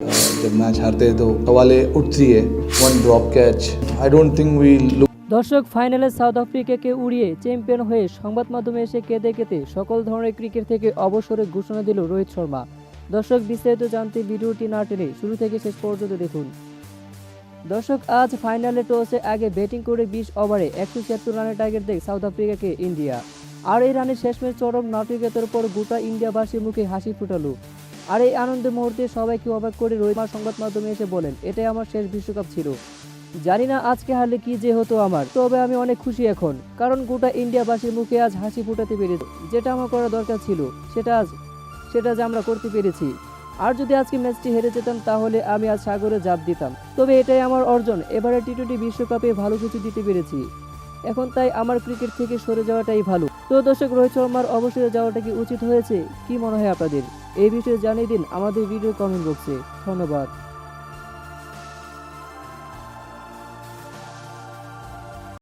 जब मैच हारते हैं तो सवालें उठती है one drop catch I don't think we look দর্শক ফাইনালে সাউথ আফ্রিকাকে উড়িয়ে চ্যাম্পিয়ন হয়ে সংবাদ মাধ্যমে এসে কেঁদে কেঁদে সকল ধরনের ক্রিকেট থেকে অবসরের ঘোষণা দিল রোহিত শর্মা দর্শক বিস্তারিত জানতে ভিডিওটি না টেনে শুরু থেকে শেষ পর্যন্ত দেখুন দর্শক আজ ফাইনালে টসে আগে ব্যাটিং করে বিশ ওভারে একশো ছিয়াত্তর রানের টার্গেট দেয় সাউথ আফ্রিকাকে ইন্ডিয়া আর এই রানের শেষমেশ চরম নাটকীয়তার পর গোটা ইন্ডিয়াবাসীর মুখে হাসি ফুটালো আর এই আনন্দের মুহূর্তে সবাইকে অবাক করে রোহিত শর্মা সংবাদ মাধ্যমে এসে বলেন, এটাই আমার শেষ বিশ্বকাপ ছিল। জানি না আজকে হারলে কি যে হতো আমার, তবে আমি অনেক খুশি এখন, কারণ গোটা ইন্ডিয়াবাসীর মুখে আজ হাসি ফুটাতে পেরেছি। যেটা আমার করা দরকার ছিল, সেটা আজ, সেটা যে আমরা করতে পেরেছি। আর যদি আজকে ম্যাচটি হেরে যেতাম, তাহলে আমি আজ সাগরে জাপ দিতাম। তবে এটাই আমার অর্জন এবারে টি টোয়েন্টি বিশ্বকাপে ভালো কিছু দিতে পেরেছি। এখন তাই আমার ক্রিকেট থেকে সরে যাওয়াটাই ভালো। তো দর্শক, রোহিত শর্মার অবসরে যাওয়াটা কি উচিত হয়েছে? কি মনে হয় আপনাদের? এই বিষয়ে জানিয়ে দিন আমাদের ভিডিও কমেন্ট বক্সে ধন্যবাদ।